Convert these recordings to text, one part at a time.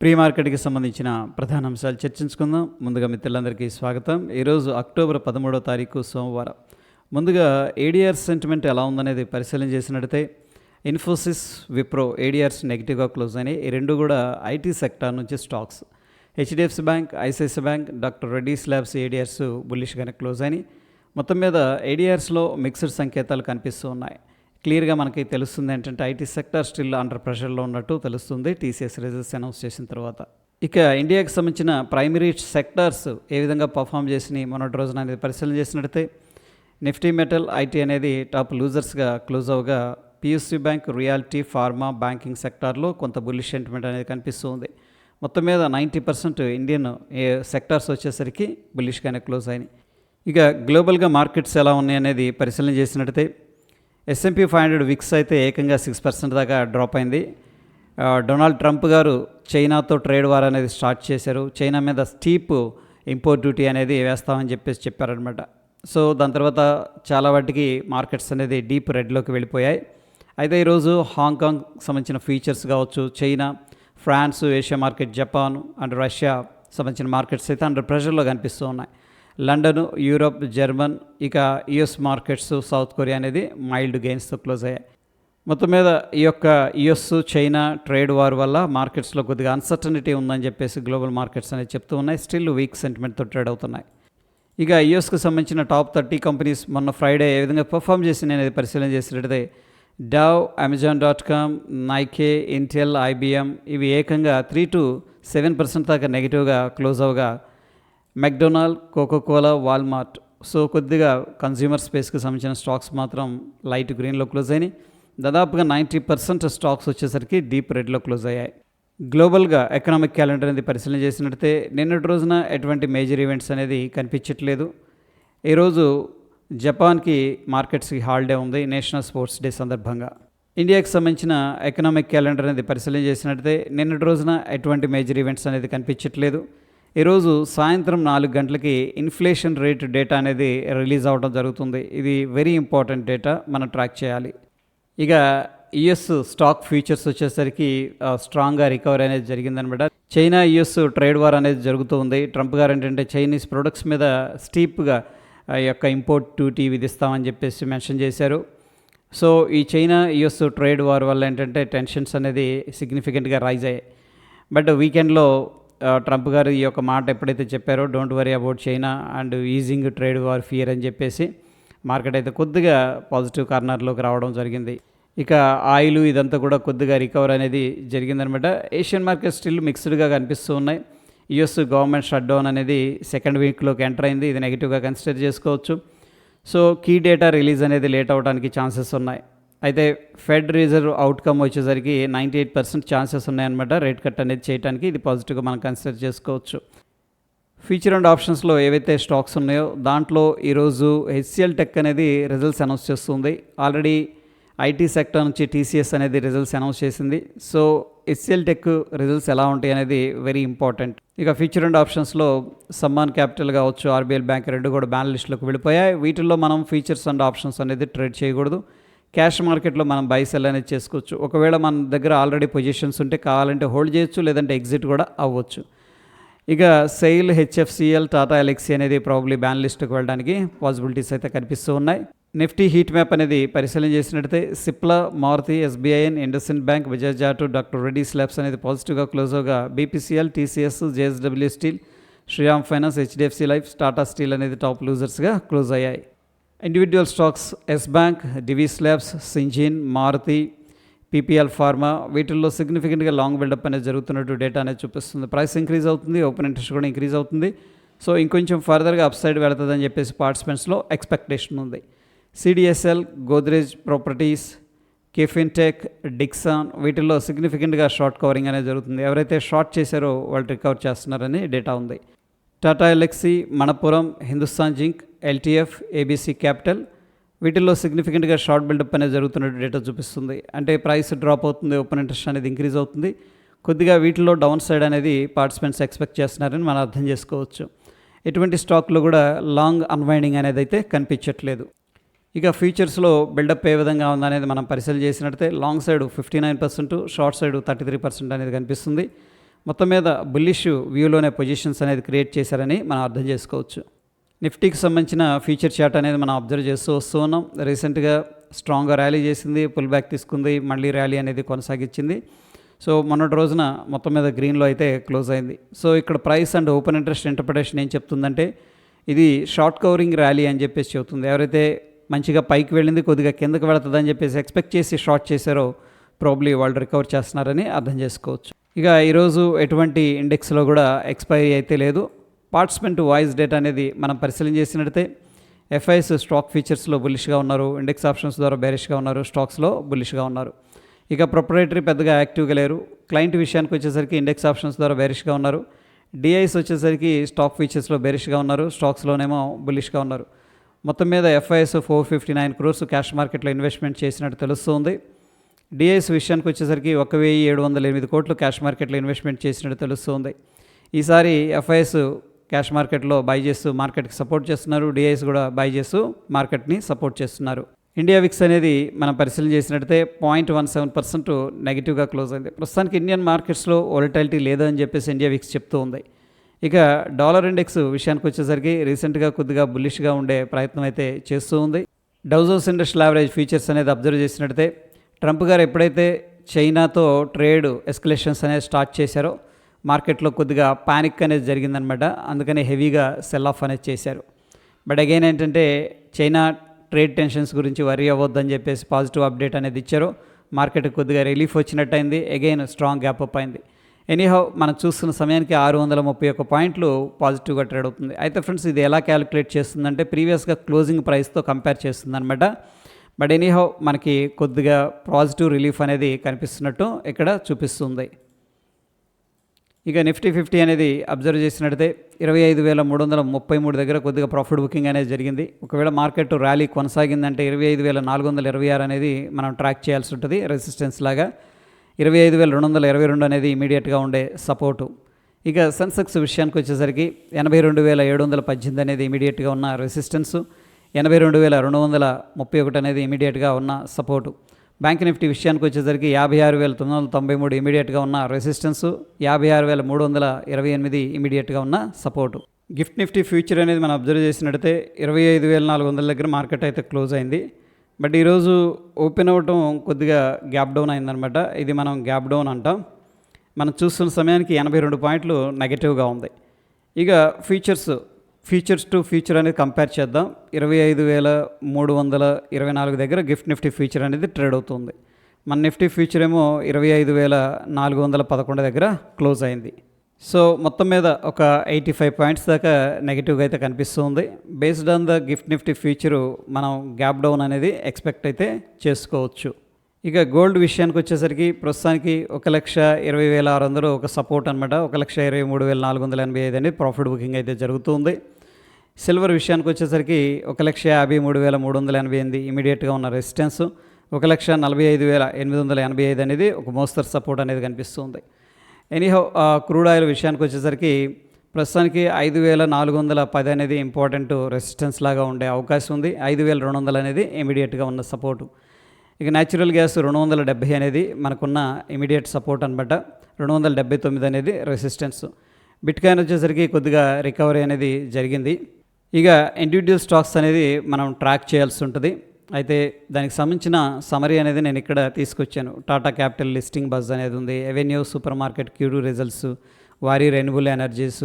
Pre మార్కెట్కి సంబంధించిన ప్రధాన అంశాలు చర్చించుకుందాం. ముందుగా మిత్రులందరికీ స్వాగతం. ఈరోజు అక్టోబర్ పదమూడవ తారీఖు సోమవారం. ముందుగా ఏడిఆర్ సెంటిమెంట్ ఎలా ఉందనేది పరిశీలన చేసినట్టయితే ఇన్ఫోసిస్ విప్రో ఏడిఆర్స్ నెగిటివ్గా క్లోజ్ అయినాయి. ఈ రెండు కూడా ఐటీ సెక్టార్ నుంచి stocks HDFC bank ICICI bank doctor Reddy's labs ADRs బుల్లిష్గానే close అయినాయి. మొత్తం మీద ఏడిఆర్స్లో మిక్స్డ్ సంకేతాలు కనిపిస్తూ ఉన్నాయి. క్లియర్గా మనకి తెలుస్తుంది ఏంటంటే ఐటీ సెక్టర్ స్టిల్ అండర్ ప్రెషర్లో ఉన్నట్టు తెలుస్తుంది. టీసీఎస్ రిజల్ట్స్ అనౌన్స్ చేసిన తర్వాత. ఇక ఇండియాకి సంబంధించిన ప్రైమరీ సెక్టార్స్ ఏ విధంగా పర్ఫామ్ చేసినాయి మొన్నటి రోజున అనేది పరిశీలన చేసినట్టయితే నిఫ్టీ మెటల్ ఐటీ అనేది టాప్ లూజర్స్గా close అవగా PSC bank reality pharma banking సెక్టార్లో కొంత బుల్లిష్ సెంటిమెంట్ అనేది కనిపిస్తుంది. మొత్తం మీద నైంటీ పర్సెంట్ ఇండియన్ సెక్టార్స్ వచ్చేసరికి బుల్లిష్గానే క్లోజ్ అయినాయి. ఇక గ్లోబల్గా మార్కెట్స్ ఎలా ఉన్నాయి అనేది పరిశీలన చేసినట్టయితే ఎస్ఎంపీ ఫైవ్ హండ్రెడ్ విక్స్ అయితే ఏకంగా సిక్స్ పర్సెంట్ దాకా డ్రాప్ అయింది. డొనాల్డ్ ట్రంప్ గారు చైనాతో ట్రేడ్ వార్ అనేది స్టార్ట్ చేశారు. చైనా మీద స్టీప్ ఇంపోర్ట్ డ్యూటీ అనేది వేస్తామని చెప్పేసి చెప్పారనమాట సో దాని తర్వాత చాలా వాటికి మార్కెట్స్ అనేది డీప్ రెడ్లోకి వెళ్ళిపోయాయి. అయితే ఈరోజు హాంకాంగ్ సంబంధించిన ఫీచర్స్ కావచ్చు China France Asia market Japan and Russia సంబంధించిన మార్కెట్స్ అయితే అండర్ ప్రెషర్లో కనిపిస్తూ ఉన్నాయి. లండన్ యూరోప్ జర్మన్ ఇక యుఎస్ మార్కెట్స్ సౌత్ కొరియా అనేది మైల్డ్ గెయిన్స్తో క్లోజ్ అయ్యాయి. మొత్తం మీద ఈ యొక్క యుఎస్ చైనా ట్రేడ్ వార్ వల్ల మార్కెట్స్లో కొద్దిగా అన్సర్టనిటీ ఉందని చెప్పేసి గ్లోబల్ మార్కెట్స్ అనేది చెప్తూ ఉన్నాయి. స్టిల్ వీక్ సెంటిమెంట్తో ట్రేడ్ అవుతున్నాయి. ఇక యుఎస్కి సంబంధించిన టాప్ థర్టీ కంపెనీస్ మొన్న ఫ్రైడే ఏ విధంగా పర్ఫామ్ చేసి అనేది పరిశీలన చేసినట్టయితే Dow Amazon dot com Nike Intel IBM ఇవి ఏకంగా త్రీ టు సెవెన్ పర్సెంట్ దాకా నెగిటివ్గా close అవగా McDonald Coca Cola Walmart so కొద్దిగా కన్జ్యూమర్ స్పేస్కి సంబంధించిన స్టాక్స్ మాత్రం లైట్ గ్రీన్లో క్లోజ్ అయినాయి. దాదాపుగా నైంటీ పర్సెంట్ స్టాక్స్ వచ్చేసరికి డీప్ రెడ్లో క్లోజ్ అయ్యాయి. గ్లోబల్గా ఎకనామిక్ క్యాలెండర్ అనేది పరిశీలన చేసినట్టయితే నిన్నటి రోజున ఎటువంటి మేజర్ ఈవెంట్స్ అనేది కనిపించట్లేదు. ఈరోజు జపాన్కి మార్కెట్స్కి హాలిడే ఉంది నేషనల్ స్పోర్ట్స్ డే సందర్భంగా. ఇండియాకి సంబంధించిన ఎకనామిక్ క్యాలెండర్ అనేది పరిశీలన చేసినట్టే నిన్నటి రోజున ఎటువంటి మేజర్ ఈవెంట్స్ అనేది కనిపించట్లేదు. ఈరోజు సాయంత్రం నాలుగు గంటలకి ఇన్ఫ్లేషన్ రేట్ డేటా అనేది రిలీజ్ అవ్వడం జరుగుతుంది. ఇది వెరీ ఇంపార్టెంట్ డేటా మనం ట్రాక్ చేయాలి. ఇక యుఎస్ స్టాక్ ఫ్యూచర్స్ వచ్చేసరికి స్ట్రాంగ్గా రికవరీ అనేది జరిగిందనమాట. చైనా యుఎస్ ట్రేడ్ వార్ అనేది జరుగుతూ ఉంది. ట్రంప్ గారు ఏంటంటే చైనీస్ ప్రొడక్ట్స్ మీద స్టీప్గా ఆ యొక్క ఇంపోర్ట్ డ్యూటీ విధిస్తామని చెప్పేసి మెన్షన్ చేశారు. సో ఈ చైనా యుఎస్ ట్రేడ్ వార్ వల్ల ఏంటంటే టెన్షన్స్ అనేది సిగ్నిఫికెంట్గా రైజ్ అయ్యాయి. బట్ వీకెండ్లో ట్రంప్ గారు ఈ యొక్క మాట ఎప్పుడైతే చెప్పారో don't worry about China and easing trade war fear అని చెప్పేసి మార్కెట్ అయితే కొద్దిగా పాజిటివ్ కార్నర్లోకి రావడం జరిగింది. ఇక ఆయిల్ ఇదంతా కూడా కొద్దిగా రికవర్ అనేది జరిగిందనమాట. ఏషియన్ మార్కెట్ స్టిల్ మిక్స్డ్గా కనిపిస్తూ ఉన్నాయి. యుఎస్ గవర్నమెంట్ షట్ డౌన్ అనేది సెకండ్ వీక్లోకి ఎంటర్ అయింది. ఇది నెగిటివ్గా కన్సిడర్ చేసుకోవచ్చు. సో కీ డేటా రిలీజ్ అనేది లేట్ అవడానికి ఛాన్సెస్ ఉన్నాయి. అయితే ఫెడ్ రిజర్వ్ అవుట్కమ్ వచ్చేసరికి నైంటీ ఎయిట్ పర్సెంట్ ఛాన్సెస్ ఉన్నాయన్నమాట. రేట్ కట్ అనేది చేయడానికి ఇది పాజిటివ్గా మనం కన్సిడర్ చేసుకోవచ్చు. ఫ్యూచర్ అండ్ ఆప్షన్స్లో ఏవైతే స్టాక్స్ ఉన్నాయో దాంట్లో ఈరోజు హెచ్సిఎల్ టెక్ అనేది రిజల్ట్స్ అనౌన్స్ చేస్తుంది. ఆల్రెడీ ఐటీ సెక్టర్ నుంచి టీసీఎస్ అనేది రిజల్ట్స్ అనౌన్స్ చేసింది. సో హెచ్సిఎల్ టెక్ రిజల్ట్స్ ఎలా ఉంటాయి అనేది వెరీ ఇంపార్టెంట్ ఇక ఫ్యూచర్ అండ్ ఆప్షన్స్లో సమ్మాన్ క్యాపిటల్ కావచ్చు ఆర్బీఎల్ బ్యాంక్ రెండు కూడా బ్యాన్ లిస్టులకు వెళ్ళిపోయాయి. వీటిల్లో మనం ఫీచర్స్ అండ్ ఆప్షన్స్ అనేది ట్రేడ్ చేయకూడదు. క్యాష్ మార్కెట్లో మనం బై సెల్ అనేది చేసుకోవచ్చు. ఒకవేళ మన దగ్గర ఆల్రెడీ పొజిషన్స్ ఉంటే కావాలంటే హోల్డ్ చేయొచ్చు లేదంటే ఎగ్జిట్ కూడా అవ్వచ్చు. ఇక సెయిల్ హెచ్ఎఫ్సిఎల్ టాటా ఎలెక్సీ అనేది ప్రాబ్లీ బ్యాన్ లిస్ట్కి వెళ్ళడానికి పాసిబిలిటీస్ అయితే కనిపిస్తూ ఉన్నాయి. నిఫ్టీ హీట్ మ్యాప్ అనేది పరిశీలన చేసినట్టయితే సిప్లా మారుతి ఎస్బీఐఎన్ ఇండస్ఇండ్ బ్యాంక్ విజయజాటు డాక్టర్ రెడ్డి స్లాబ్స్ అనేది పాజిటివ్గా close అవగా. BPCL TCS JSW steel Shriram finance HDFC life Tata steel అనేది టాప్ లూజర్స్గా క్లోజ్ అయ్యాయి. Individual stocks yes bank Divi's labs Syngene Maruti PPL pharma వీటిల్లో సిగ్నిఫికెంట్గా లాంగ్ బిల్డప్ అనేది జరుగుతున్నట్టు డేటా అనేది చూపిస్తుంది. ప్రైస్ ఇంక్రీజ్ అవుతుంది ఓపెన్ ఇంట్రెస్ట్ కూడా ఇంక్రీజ్ అవుతుంది. సో ఇంకొంచెం ఫర్దర్గా అప్ సైడ్ వెళుతుందని చెప్పేసి పార్టిసిపెంట్స్లో ఎక్స్పెక్టేషన్ ఉంది. CDSL Godrej properties KFintech Dixon వీటిల్లో సిగ్నిఫికెంట్గా షార్ట్ కవరింగ్ అనేది జరుగుతుంది. ఎవరైతే షార్ట్ చేశారో వాళ్ళు రికవర్ చేస్తున్నారని డేటా ఉంది. Tata Elxsi Manappuram Hindustan zinc LTF ABC capital వీటిల్లో సిగ్నిఫికెంట్గా షార్ట్ బిల్డప్ అనేది జరుగుతున్నట్టు డేటా చూపిస్తుంది. అంటే ప్రైస్ డ్రాప్ అవుతుంది ఓపెన్ ఇంట్రెస్ట్ అనేది ఇంక్రీజ్ అవుతుంది. కొద్దిగా వీటిలో డౌన్ సైడ్ అనేది పార్టిసిపెంట్స్ ఎక్స్పెక్ట్ చేస్తున్నారని మనం అర్థం చేసుకోవచ్చు. ఎటువంటి స్టాక్లో కూడా లాంగ్ అన్వైండింగ్ అనేది అయితే కనిపించట్లేదు. ఇక ఫీచర్స్లో బిల్డప్ ఏ విధంగా ఉందనేది మనం పరిశీలన చేసినట్టే long side fifty nine percent short side thirty three percent అనేది కనిపిస్తుంది. మొత్తం మీద బుల్లిష్ వ్యూలోనే పొజిషన్స్ అనేది క్రియేట్ చేశారని మనం అర్థం చేసుకోవచ్చు. నిఫ్టీకి సంబంధించిన ఫ్యూచర్ చార్ట్ అనేది మనం అబ్జర్వ్ చేస్తూ వస్తూ ఉన్నాం. రీసెంట్గా స్ట్రాంగ్గా ర్యాలీ చేసింది పుల్ బ్యాక్ తీసుకుంది మళ్ళీ ర్యాలీ అనేది కొనసాగించింది. సో మొన్నటి రోజున మొత్తం మీద గ్రీన్లో అయితే క్లోజ్ అయింది. సో ఇక్కడ price and open interest interpretation ఏం చెప్తుందంటే ఇది షార్ట్ కవరింగ్ ర్యాలీ అని చెప్పేసి చెబుతుంది. ఎవరైతే మంచిగా పైకి వెళ్ళింది కొద్దిగా కిందకి వెళుతుందని చెప్పేసి ఎక్స్పెక్ట్ చేసి షార్ట్ చేశారో ప్రాబ్లీ వాళ్ళు రికవర్ చేస్తున్నారని అర్థం చేసుకోవచ్చు. ఇక ఈరోజు ఎటువంటి ఇండెక్స్లో కూడా ఎక్స్పైరీ అయితే లేదు. పార్టిసిపెంట్ వాయిస్ డేటా అనేది మనం పరిశీలన చేసినట్టయితే ఎఫ్ఐఎస్ స్టాక్ ఫీచర్స్లో బులిష్గా ఉన్నారు ఇండెక్స్ ఆప్షన్స్ ద్వారా బేరిష్గా ఉన్నారు స్టాక్స్లో బులిష్గా ఉన్నారు. ఇక ప్రొపరేటరీ పెద్దగా యాక్టివ్గా లేరు. క్లయింట్ విషయానికి వచ్చేసరికి ఇండెక్స్ ఆప్షన్స్ ద్వారా బేరిష్గా ఉన్నారు. డిఐస్ వచ్చేసరికి స్టాక్ ఫీచర్స్లో బేరిష్గా ఉన్నారు స్టాక్స్లోనేమో బులిష్గా ఉన్నారు. మొత్తం మీద FIs four fifty nine crores cash మార్కెట్లో ఇన్వెస్ట్మెంట్ చేసినట్టు తెలుస్తుంది. డిఐఎస్ విషయానికి వచ్చేసరికి ఒక వెయ్యి ఏడు వందల ఎనిమిది కోట్లు క్యాష్ మార్కెట్లో ఇన్వెస్ట్మెంట్ చేసినట్టు తెలుస్తుంది. ఈసారి ఎఫ్ఐఎస్ క్యాష్ మార్కెట్లో బై చేస్తూ మార్కెట్కి సపోర్ట్ చేస్తున్నారు. డిఐఎస్ కూడా బై చేస్తూ మార్కెట్ని సపోర్ట్ చేస్తున్నారు. ఇండియా విక్స్ అనేది మనం పరిశీలన చేసినట్టయితే పాయింట్ వన్ సెవెన్ పర్సెంట్ నెగిటివ్గా క్లోజ్ అయింది. ప్రస్తుతానికి ఇండియన్ మార్కెట్స్లో వోలటాలిటీ లేదని చెప్పేసి ఇండియా విక్స్ చెప్తూ ఉంది. ఇక డాలర్ ఇండెక్స్ విషయానికి వచ్చేసరికి రీసెంట్గా కొద్దిగా బుల్లిష్గా ఉండే ప్రయత్నం అయితే చేస్తూ ఉంది. Dow Jones industrial average futures అనేది అబ్జర్వ్ చేసినట్టయితే ట్రంప్ గారు ఎప్పుడైతే చైనాతో ట్రేడ్ ఎస్కలేషన్స్ అనేది స్టార్ట్ చేశారో మార్కెట్లో కొద్దిగా పానిక్ అనేది జరిగిందనమాట. అందుకనే హెవీగా సెల్ ఆఫ్ అనేది చేశారు. బట్ అగైన్ ఏంటంటే చైనా ట్రేడ్ టెన్షన్స్ గురించి వరీ అవ్వద్దని చెప్పేసి పాజిటివ్ అప్డేట్ అనేది ఇచ్చారు. మార్కెట్ కొద్దిగా రిలీఫ్ వచ్చినట్టు అయింది అగైన్ స్ట్రాంగ్ గ్యాప్ అప్ అయింది. ఎనీహౌ మనం చూస్తున్న సమయానికి ఆరు వందల ముప్పై ఒక్క పాయింట్లు పాజిటివ్గా ట్రేడ్ అవుతుంది. అయితే ఫ్రెండ్స్ ఇది ఎలా క్యాలిక్యులేట్ చేస్తుందంటే ప్రీవియస్గా క్లోజింగ్ ప్రైస్తో కంపేర్ చేస్తుంది అనమాట బట్ ఎనీహౌ మనకి కొద్దిగా పాజిటివ్ రిలీఫ్ అనేది కనిపిస్తున్నట్టు ఇక్కడ చూపిస్తుంది. ఇక నిఫ్టీ ఫిఫ్టీ అనేది అబ్జర్వ్ చేసినట్టయితే ఇరవై ఐదు వేల మూడు వందల ముప్పై మూడు దగ్గర కొద్దిగా ప్రాఫిట్ బుకింగ్ అనేది జరిగింది. ఒకవేళ మార్కెట్ ర్యాలీ కొనసాగిందంటే ఇరవై ఐదు వేల నాలుగు వందల ఇరవై ఆరు అనేది మనం ట్రాక్ చేయాల్సి ఉంటుంది రెసిస్టెన్స్ లాగా. ఇరవై ఐదు వేల రెండు వందల ఇరవై రెండు అనేది ఇమీడియట్గా ఉండే సపోర్టు ఇక సెన్సెక్స్ విషయానికి వచ్చేసరికి ఎనభై రెండు వేల ఏడు వందల పద్దెనిమిది అనేది ఇమీడియట్గా ఉన్న రెసిస్టెన్సు ఎనభై రెండు వేల రెండు వందల ముప్పై ఒకటి అనేది ఇమీడియట్గా ఉన్న సపోర్టు బ్యాంక్ నిఫ్టీ విషయానికి వచ్చేసరికి యాభై ఆరు వేల తొమ్మిది వందల తొంభై మూడు ఇమీడియట్గా ఉన్న రెసిస్టెన్స్ యాభై ఆరు వేల మూడు వందల ఇరవై ఎనిమిది ఇమీడియట్గా ఉన్న సపోర్టు. గిఫ్ట్ నిఫ్టీ ఫ్యూచర్ అనేది మనం అబ్జర్వ్ చేసినట్టయితే ఇరవై ఐదు వేల నాలుగు వందల దగ్గర మార్కెట్ అయితే క్లోజ్ అయింది. బట్ ఈరోజు ఓపెన్ అవ్వటం కొద్దిగా గ్యాప్ డౌన్ అయిందనమాట ఇది మనం గ్యాప్ డౌన్ అంటాం. మనం చూస్తున్న సమయానికి ఎనభై రెండు పాయింట్లు నెగటివ్గా ఉంది. ఇక ఫీచర్స్. ఫీచర్స్ టు ఫ్యూచర్ అనేది కంపేర్ చేద్దాం. ఇరవై ఐదు వేల మూడు వందల ఇరవై నాలుగు దగ్గర గిఫ్ట్ నిఫ్టీ ఫ్యూచర్ అనేది ట్రేడ్ అవుతుంది. మన నిఫ్టీ ఫ్యూచర్ ఏమో ఇరవై ఐదు వేల నాలుగు వందల పదకొండు దగ్గర క్లోజ్ అయింది. సో మొత్తం మీద ఒక ఎయిటీ ఫైవ్ పాయింట్స్ దాకా నెగిటివ్గా అయితే కనిపిస్తుంది. Based on the gift Nifty future మనం గ్యాప్ డౌన్ అనేది ఎక్స్పెక్ట్ అయితే చేసుకోవచ్చు. ఇక గోల్డ్ విషయానికి వచ్చేసరికి ప్రస్తుతానికి ఒక లక్ష ఇరవై వేల ఆరు వందలు ఒక సపోర్ట్ అనమాట ఒక లక్ష ఇరవై మూడు వేల నాలుగు వందల ఎనభై ఐదు అనేది ప్రాఫిట్ బుకింగ్ అయితే జరుగుతుంది. సిల్వర్ విషయానికి వచ్చేసరికి ఒక లక్ష యాభై మూడు వేల మూడు వందల ఎనభై ఎనిమిది ఇమీడియట్గా ఉన్న రెసిస్టెన్స్ ఒక లక్ష నలభై ఐదు వేల ఎనిమిది వందల ఎనభై ఐదు అనేది ఒక మోస్తరు సపోర్ట్ అనేది కనిపిస్తుంది. ఎనీహౌ క్రూడ్ ఆయిల్ విషయానికి వచ్చేసరికి ప్రస్తుతానికి ఐదు వేల నాలుగు వందల పది అనేది ఇంపార్టెంట్ రెసిస్టెన్స్ లాగా ఉండే అవకాశం ఉంది. ఐదు వేల రెండు వందలు అనేది ఇమీడియట్గా ఉన్న సపోర్టు. ఇక న్యాచురల్ గ్యాస్ రెండు వందల డెబ్బై అనేది మనకున్న ఇమీడియట్ సపోర్ట్ అనమాట రెండు వందల డెబ్బై తొమ్మిది అనేది రెసిస్టెన్స్. బిట్కాయిన్ వచ్చేసరికి కొద్దిగా రికవరీ అనేది జరిగింది. ఇక ఇండివిజువల్ స్టాక్స్ అనేది మనం ట్రాక్ చేయాల్సి ఉంటుంది. అయితే దానికి సంబంధించిన సమరీ అనేది నేను ఇక్కడ తీసుకొచ్చాను. టాటా క్యాపిటల్ లిస్టింగ్ బజ్ అనేది ఉంది. Avenue super market క్యూడూ results Waaree renewable energies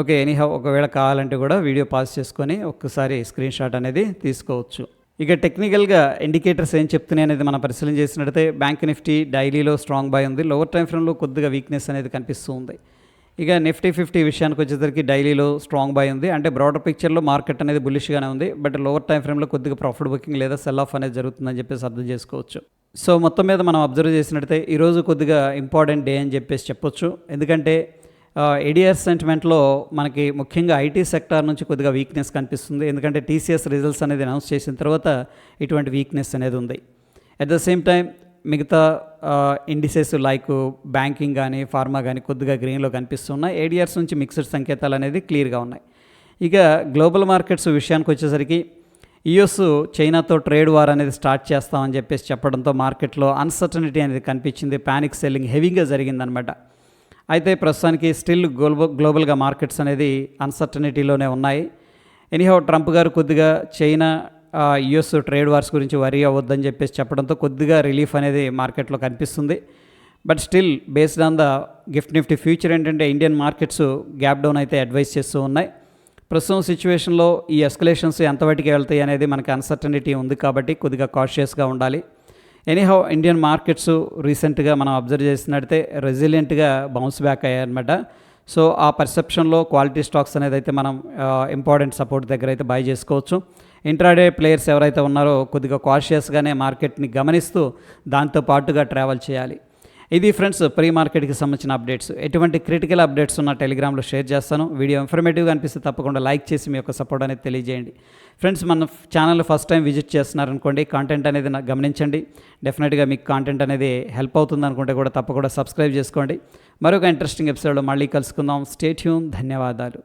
okay anyhow ఒకవేళ కావాలంటే కూడా వీడియో పాస్ చేసుకొని ఒక్కసారి స్క్రీన్ షాట్ అనేది తీసుకోవచ్చు. ఇక టెక్నికల్గా ఇండికేటర్స్ ఏం చెప్తున్నాయి అనేది మనం పరిశీలన చేసినట్టయితే బ్యాంక్ నిఫ్టీ డైలీలో స్ట్రాంగ్ బై ఉంది. లోవర్ టైం ఫ్రేమ్లో కొద్దిగా వీక్నెస్ అనేది కనిపిస్తూ ఉంది. ఇక నిఫ్టీ ఫిఫ్టీ విషయానికి వచ్చేసరికి డైలీలో స్ట్రాంగ్ బై ఉంది. అంటే బ్రాడర్ పిక్చర్లో మార్కెట్ అనేది బులిష్గానే ఉంది. బట్ లోవర్ టైం ఫ్రేమ్లో కొద్దిగా ప్రాఫిట్ బుకింగ్ లేదా సెల్ ఆఫ్ అనేది జరుగుతుందని చెప్పేసి అర్థం చేసుకోవచ్చు. సో మొత్తం మీద మనం అబ్జర్వ్ చేసినట్టయితే ఈరోజు కొద్దిగా ఇంపార్టెంట్ డే అని చెప్పేసి చెప్పొచ్చు. ఎందుకంటే ఏడిఆర్ సెంటిమెంట్లో మనకి ముఖ్యంగా ఐటీ సెక్టార్ నుంచి కొద్దిగా వీక్నెస్ కనిపిస్తుంది. ఎందుకంటే టీసీఎస్ రిజల్ట్స్ అనేది అనౌన్స్ చేసిన తర్వాత ఇటువంటి వీక్నెస్ అనేది ఉంది. అట్ ద సేమ్ టైం మిగతా ఇండిసెస్ లైక్ బ్యాంకింగ్ కానీ ఫార్మా కానీ కొద్దిగా గ్రీన్లో కనిపిస్తున్నాయి. ఏడిఆర్స్ నుంచి మిక్స్డ్ సంకేతాలు అనేది క్లియర్గా ఉన్నాయి. ఇక గ్లోబల్ మార్కెట్స్ విషయానికి వచ్చేసరికి యుఎస్ చైనాతో ట్రేడ్ వార్ అనేది స్టార్ట్ చేస్తామని చెప్పేసి చెప్పడంతో మార్కెట్లో అన్సర్టనిటీ అనేది కనిపించింది. ప్యానిక్ సెల్లింగ్ హెవీగా జరిగిందనమాట. అయితే ప్రస్తుతానికి స్టిల్ గ్లోబల్ గ్లోబల్గా మార్కెట్స్ అనేది అన్సర్టనిటీలోనే ఉన్నాయి. ఎనీహో ట్రంప్ గారు కొద్దిగా చైనా యుఎస్ ట్రేడ్ వార్స్ గురించి వరీ అవ్వద్దని చెప్పేసి చెప్పడంతో కొద్దిగా రిలీఫ్ అనేది మార్కెట్లో కనిపిస్తుంది. But still based on the gift Nifty future ఏంటంటే ఇండియన్ మార్కెట్స్ గ్యాప్ డౌన్ అయితే అడ్వైస్ చేస్తూ ఉన్నాయి. ప్రస్తుతం సిచ్యువేషన్లో ఈ ఎస్కలేషన్స్ ఎంతవరకు వెళ్తాయి అనేది మనకి అన్సర్టనిటీ ఉంది కాబట్టి కొద్దిగా కాషియస్గా ఉండాలి. ఎనీహౌ ఇండియన్ మార్కెట్స్ రీసెంట్గా మనం అబ్జర్వ్ చేసినట్టయితే రెసిలియంట్గా బౌన్స్ బ్యాక్ అయ్యాయన్నమాట. సో ఆ పర్సెప్షన్లో క్వాలిటీ స్టాక్స్ అనేది అయితే మనం ఇంపార్టెంట్ సపోర్ట్ దగ్గర అయితే బై చేసుకోవచ్చు. ఇంట్రాడే ప్లేయర్స్ ఎవరైతే ఉన్నారో కొద్దిగా కాషియస్గానే మార్కెట్ని గమనిస్తూ దాంతో పాటుగా ట్రావెల్ చేయాలి. ఇది ఫ్రెండ్స్ ప్రీ మార్కెట్కి సంబంధించిన అప్డేట్స్ ఎటువంటి క్రిటికల్ అప్డేట్స్ ఉన్న టెలిగ్రామ్లో షేర్ చేస్తాను. వీడియో ఇన్ఫర్మేటివ్గా అనిపిస్తే తప్పకుండా లైక్ చేసి మీ యొక్క సపోర్ట్ అనేది తెలియజేయండి. ఫ్రెండ్స్ మన ఛానల్ ఫస్ట్ టైం విజిట్ చేస్తున్నారనుకోండి కాంటెంట్ అనేది గమనించండి. డెఫినెట్గా మీకు కాంటెంట్ అనేది హెల్ప్ అవుతుంది అనుకుంటే కూడా తప్పకుండా సబ్స్క్రైబ్ చేసుకోండి. మరొక ఇంట్రెస్టింగ్ ఎపిసోడ్లో మళ్ళీ కలుసుకుందాం. స్టేట్యూన్ ధన్యవాదాలు.